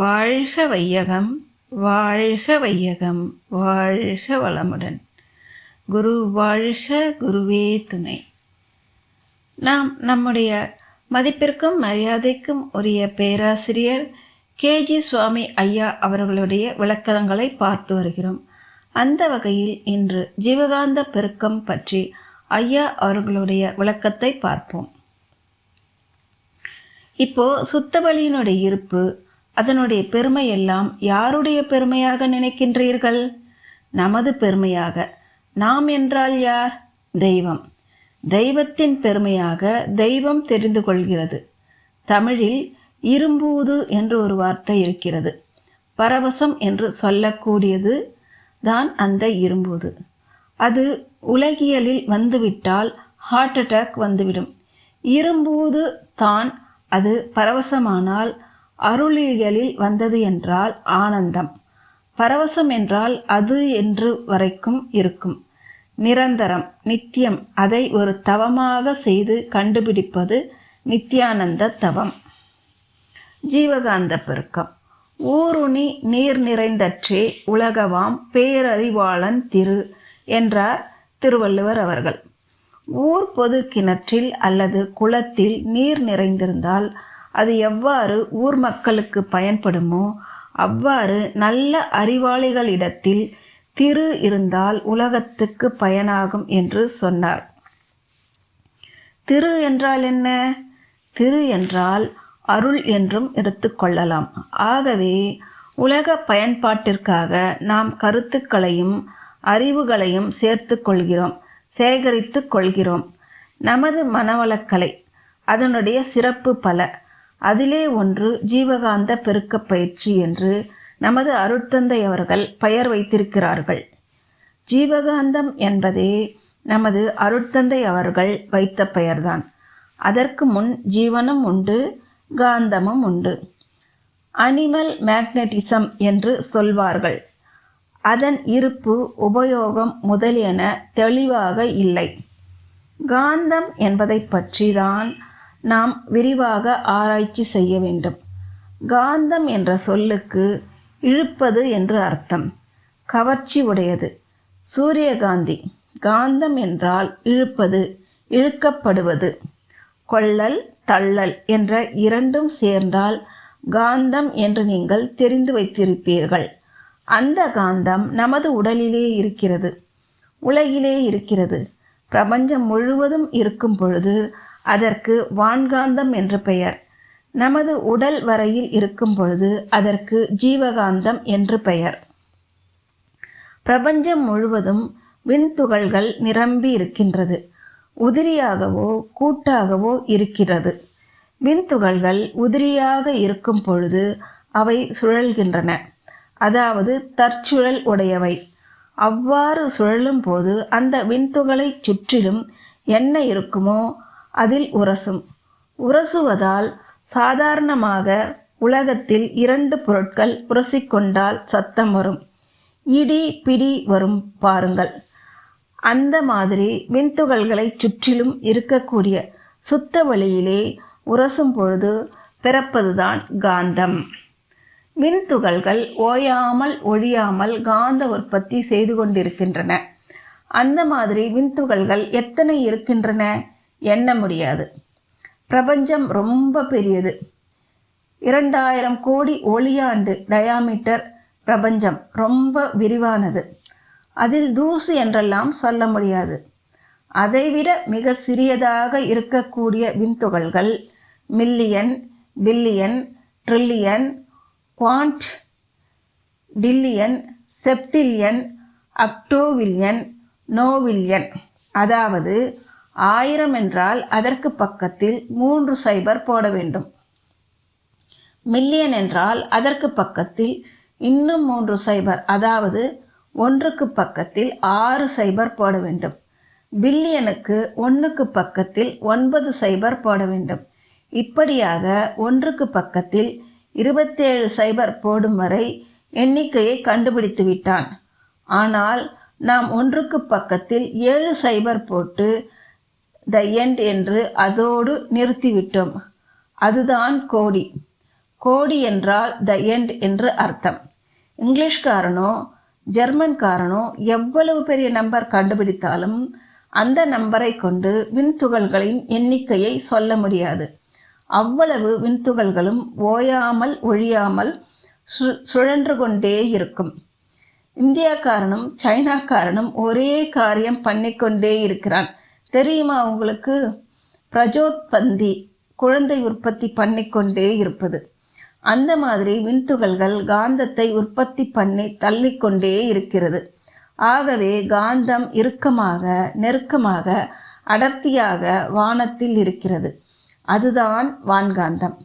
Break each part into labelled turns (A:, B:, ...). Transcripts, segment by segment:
A: வாழ்க வையகம் வாழ்க வையகம் வாழ்க வளமுடன் குரு வாழ்க குருவே துணை நாம் நம்முடைய மதிப்பிற்கும் மரியாதைக்கும் உரிய பேராசிரியர் கேஜி சுவாமி ஐயா அவர்களுடைய விளக்கங்களை பார்த்து வருகிறோம் அந்த வகையில் இன்று ஜீவகாந்த பெருக்கம் பற்றி ஐயா அவர்களுடைய விளக்கத்தை பார்ப்போம் இப்போ சுத்தவழியினுடைய இருப்பு அதனுடைய பெருமை எல்லாம் யாருடைய பெருமையாக நினைக்கின்றீர்கள் நமது பெருமையாக நாம் என்றால் யார் தெய்வம் தெய்வத்தின் பெருமையாக தெய்வம் தெரிந்து கொள்கிறது தமிழில் இரும்பூது என்று ஒரு வார்த்தை இருக்கிறது பரவசம் என்று சொல்லக்கூடியது தான் அந்த இரும்பூது அது உலகியலில் வந்துவிட்டால் ஹார்ட் அட்டாக் வந்துவிடும் இரும்பூது தான் அது பரவசமானால் அருளியலில் வந்தது என்றால் ஆனந்தம் பரவசம் என்றால் அது என்று வரைக்கும் இருக்கும் நிரந்தரம் நித்தியம் அதை ஒரு தவமாக செய்து கண்டுபிடிப்பது நித்தியானந்த தவம் ஜீவகாந்த பெருக்கம் ஊருணி நீர் நிறைந்தற்றே உலகவாம் பேரறிவாளன் திரு என்றார் திருவள்ளுவர் அவர்கள் ஊர் பொது கிணற்றில் அல்லது குளத்தில் நீர் நிறைந்திருந்தால் அது எவ்வாறு ஊர் மக்களுக்கு பயன்படுமோ அவ்வாறு நல்ல அறிவாளிகளிடத்தில் திரு இருந்தால் உலகத்துக்கு பயனாகும் என்று சொன்னார் திரு என்றால் என்ன திரு என்றால் அருள் என்றும் எடுத்துக்கொள்ளலாம் ஆகவே உலக பயன்பாட்டிற்காக நாம் கருத்துக்களையும் அறிவுகளையும் சேர்த்து கொள்கிறோம் சேகரித்து கொள்கிறோம் நமது மனவளக்கலை அதனுடைய சிறப்பு பல அதிலே ஒன்று ஜீவகாந்த பெருக்க பயிற்சி என்று நமது அருட்தந்தை அவர்கள் பெயர் வைத்திருக்கிறார்கள் ஜீவகாந்தம் என்பதே நமது அருட்தந்தை அவர்கள் வைத்த பெயர்தான் அதற்கு முன் ஜீவனம் உண்டு காந்தமும் உண்டு அனிமல் மேக்னட்டிசம் என்று சொல்வார்கள் அதன் இருப்பு உபயோகம் முதலியன தெளிவாக இல்லை காந்தம் என்பதை பற்றிதான் நாம் விரிவாக ஆராய்ச்சி செய்ய வேண்டும் காந்தம் என்ற சொல்லுக்கு இழுப்பது என்று அர்த்தம் கவர்ச்சி உடையது சூரியகாந்தி காந்தம் என்றால் இழுப்பது இழுக்கப்படுவது கொள்ளல் தள்ளல் என்ற இரண்டும் சேர்ந்தால் காந்தம் என்று நீங்கள் தெரிந்து வைத்திருப்பீர்கள் அந்த காந்தம் நமது உடலிலே இருக்கிறது உலகிலே இருக்கிறது பிரபஞ்சம் முழுவதும் இருக்கும் பொழுது அதற்கு வான்காந்தம் என்று பெயர் நமது உடல் வரையில் இருக்கும் பொழுது அதற்கு ஜீவகாந்தம் என்று பெயர் பிரபஞ்சம் முழுவதும் விண்துகள்கள் நிரம்பி இருக்கின்றது உதிரியாகவோ கூட்டாகவோ இருக்கிறது விண்துகள்கள் உதிரியாக இருக்கும் பொழுது அவை சுழல்கின்றன அதாவது தற்சுழல் உடையவை அவ்வாறு சுழலும் போது அந்த விண்துகளை சுற்றிலும் என்ன இருக்குமோ அதில் உரசும் உரசுவதால் சாதாரணமாக உலகத்தில் இரண்டு பொருட்கள் உரசிக்கொண்டால் சத்தம் வரும் இடி பிடி வரும் பாருங்கள் அந்த மாதிரி விண்துகள்களை சுற்றிலும் இருக்கக்கூடிய சுத்த வழியிலே உரசும் பொழுது பிறப்பதுதான் காந்தம் மின்துகள்கள் ஓயாமல் ஒழியாமல் காந்த உற்பத்தி செய்து கொண்டிருக்கின்றன அந்த மாதிரி மின்துகள்கள் எத்தனை இருக்கின்றன எண்ண முடியாது பிரபஞ்சம் ரொம்ப பெரியது இரண்டாயிரம் கோடி ஒளியாண்டு டயாமீட்டர் பிரபஞ்சம் ரொம்ப விரிவானது அதில் தூசு என்றெல்லாம் சொல்ல முடியாது அதைவிட மிக சிறியதாக இருக்கக்கூடிய விண்துகள்கள் million billion trillion quadrillion septillion octillion nonillion அதாவது ஆயிரம் என்றால் அதற்கு பக்கத்தில் மூன்று சைபர் போட வேண்டும் மில்லியன் என்றால் அதற்கு பக்கத்தில் இன்னும் மூன்று சைபர் அதாவது ஒன்றுக்கு பக்கத்தில் ஆறு சைபர் போட வேண்டும் பில்லியனுக்கு ஒன்றுக்கு பக்கத்தில் ஒன்பது சைபர் போட வேண்டும் இப்படியாக ஒன்றுக்கு பக்கத்தில் இருபத்தேழு சைபர் போடும் வரை எண்ணிக்கையை கண்டுபிடித்து விட்டான் ஆனால் நாம் ஒன்றுக்கு பக்கத்தில் ஏழு சைபர் போட்டு த எண்ட் என்று அதோடு நிறுத்திவிட்டோம் அதுதான் கோடி கோடி என்றால் த எண்ட் என்று அர்த்தம் இங்கிலீஷ்காரனோ ஜெர்மன்காரனோ எவ்வளவு பெரிய நம்பர் கண்டுபிடித்தாலும் அந்த நம்பரை கொண்டு விண்துகள்களின் எண்ணிக்கையை சொல்ல முடியாது அவ்வளவு விண்துகள்களும் ஓயாமல் ஒழியாமல் சு சுழன்று கொண்டே இருக்கும் இந்தியாக்காரனும் சைனாக்காரனும் ஒரே காரியம் பண்ணிக்கொண்டே இருக்கிறான் தெரியுமா அவங்களுக்கு பிரஜோத்பந்தி குழந்தை உற்பத்தி பண்ணிக்கொண்டே இருப்பது அந்த மாதிரி விண்துகள்கள் காந்தத்தை உற்பத்தி பண்ணி தள்ளிக்கொண்டே இருக்கிறது ஆகவே காந்தம் இறுக்கமாக நெருக்கமாக அடர்த்தியாக வானத்தில் இருக்கிறது அதுதான் வான்காந்தம்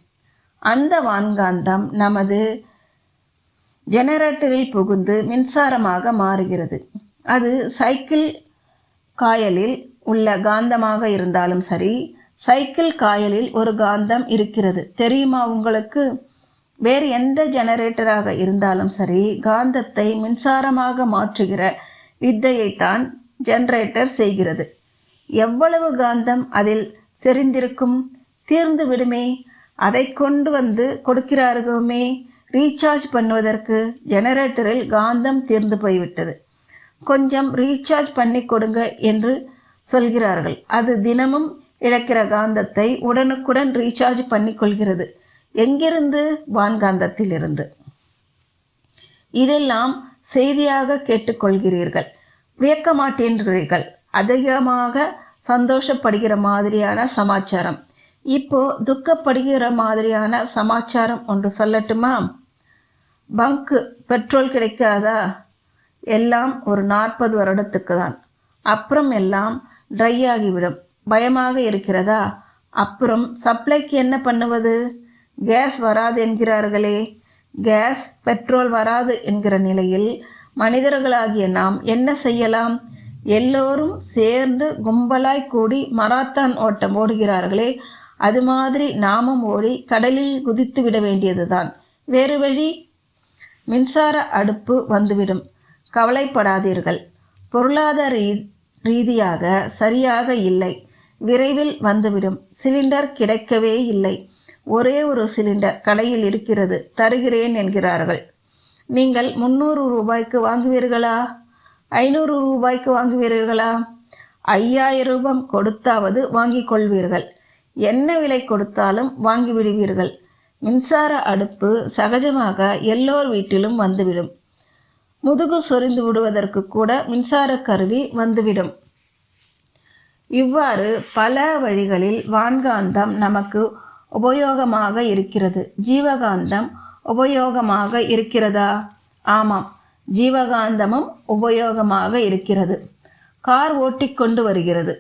A: அந்த வான்காந்தம் நமது ஜெனரேட்டரில் புகுந்து மின்சாரமாக மாறுகிறது அது சைக்கிள் காயலில் உள்ள காந்தமாக இருந்தாலும் சரி சைக்கிள் காயலில் ஒரு காந்தம் இருக்கிறது தெரியுமா உங்களுக்கு வேறு எந்த ஜெனரேட்டராக இருந்தாலும் சரி காந்தத்தை மின்சாரமாக மாற்றுகிற வித்தையைத்தான் ஜெனரேட்டர் செய்கிறது எவ்வளவு காந்தம் அதில் தெரிந்திருக்கும் தீர்ந்து விடுமே அதை கொண்டு வந்து கொடுக்கிறார்களுமே ரீசார்ஜ் பண்ணுவதற்கு ஜெனரேட்டரில் காந்தம் தீர்ந்து போய்விட்டது கொஞ்சம் ரீசார்ஜ் பண்ணி கொடுங்க என்று சொல்கிறார்கள் அது தினமும் இழக்கிற காந்தத்தை உடனுக்குடன் ரீசார்ஜ் பண்ணி கொள்கிறது எங்கிருந்து வான்காந்தத்திலிருந்து இதெல்லாம் செய்தியாக கேட்டுக்கொள்கிறீர்கள் வியக்க மாட்டேன்கிறீர்கள் அதிகமாக சந்தோஷப்படுகிற மாதிரியான சமாச்சாரம் இப்போ துக்கப்படுகிற மாதிரியான சமாச்சாரம் ஒன்று சொல்லட்டுமா பங்கு பெட்ரோல் கிடைக்காதா எல்லாம் ஒரு நாற்பது வருடத்துக்கு தான் அப்புறம் எல்லாம் ட்ரை ஆகிவிடும் பயமாக இருக்கிறதா அப்புறம் சப்ளைக்கு என்ன பண்ணுவது கேஸ் வராது என்கிறார்களே கேஸ் பெட்ரோல் வராது என்கிற நிலையில் மனிதர்களாகிய நாம் என்ன செய்யலாம் எல்லோரும் சேர்ந்து கும்பலாய் கூடி மராத்தான் ஓட்டம் ஓடுகிறார்களே அது மாதிரி நாமும் ஓடி கடலில் குதித்து விட வேண்டியதுதான் வேறு வழி மின்சார அடுப்பு வந்துவிடும் கவலைப்படாதீர்கள் பொருளாதார ரீதியாக சரியாக இல்லை விரைவில் வந்துவிடும் சிலிண்டர் கிடைக்கவே இல்லை ஒரே ஒரு சிலிண்டர் கடையில் இருக்கிறது தருகிறேன் என்கிறார்கள் நீங்கள் முந்நூறு ரூபாய்க்கு வாங்குவீர்களா ஐநூறு ரூபாய்க்கு வாங்குவீர்களா ஐயாயிரம் ரூபாய் கொடுத்தாவது வாங்கிக் கொள்வீர்கள் என்ன விலை கொடுத்தாலும் வாங்கிவிடுவீர்கள் மின்சார அடுப்பு சகஜமாக எல்லோர் வீட்டிலும் வந்துவிடும் முதுகு சொரிந்து விடுவதற்கு கூட மின்சார கருவி வந்துவிடும் இவ்வாறு பல வழிகளில் வான்காந்தம் நமக்கு உபயோகமாக இருக்கிறது ஜீவகாந்தம் உபயோகமாக இருக்கிறதா ஆமாம் ஜீவகாந்தமும் உபயோகமாக இருக்கிறது கார் ஓட்டி கொண்டு வருகிறது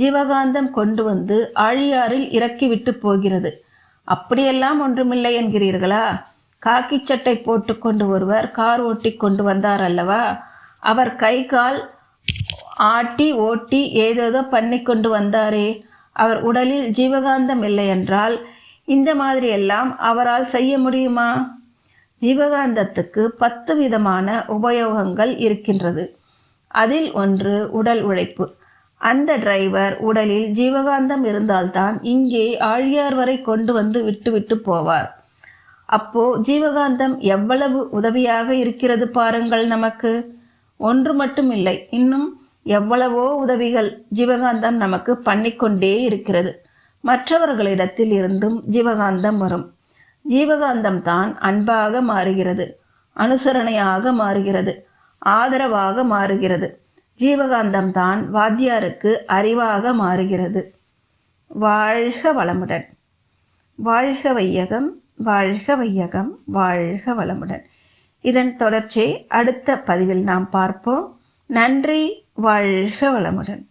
A: ஜீவகாந்தம் கொண்டு வந்து ஆழியாரில் இறக்கிவிட்டு போகிறது அப்படியெல்லாம் ஒன்றுமில்லை என்கிறீர்களா காக்கி சட்டை போட்டுக்கொண்டு ஒருவர் கார் ஓட்டி கொண்டு வந்தார் அல்லவா அவர் கை கால் ஆட்டி ஓட்டி ஏதேதோ பண்ணி கொண்டு வந்தாரே அவர் உடலில் ஜீவகாந்தம் இல்லை என்றால் இந்த மாதிரி எல்லாம் அவரால் செய்ய முடியுமா ஜீவகாந்தத்துக்கு பத்து விதமான உபயோகங்கள் இருக்கின்றது அதில் ஒன்று உடல் உழைப்பு அந்த டிரைவர் உடலில் ஜீவகாந்தம் இருந்தால்தான் இங்கே ஆழியார் வரை கொண்டு வந்து விட்டுவிட்டு போவார் அப்போ ஜீவகாந்தம் எவ்வளவு உதவியாக இருக்கிறது பாருங்கள் நமக்கு ஒன்று மட்டும் இல்லை இன்னும் எவ்வளவோ உதவிகள் ஜீவகாந்தம் நமக்கு பண்ணிக்கொண்டே இருக்கிறது மற்றவர்களிடத்தில் இருந்தும் ஜீவகாந்தம் வரும் ஜீவகாந்தம் தான் அன்பாக மாறுகிறது அனுசரணையாக மாறுகிறது ஆதரவாக மாறுகிறது ஜீவகாந்தம் தான் வாத்தியாருக்கு அறிவாக மாறுகிறது வாழ்க வளமுடன் வாழ்க வையகம் வாழ்க வையகம் வாழ்க வளமுடன் இதன் தொடர்ச்சியை அடுத்த பதிவில் நாம் பார்ப்போம் நன்றி வாழ்க வளமுடன்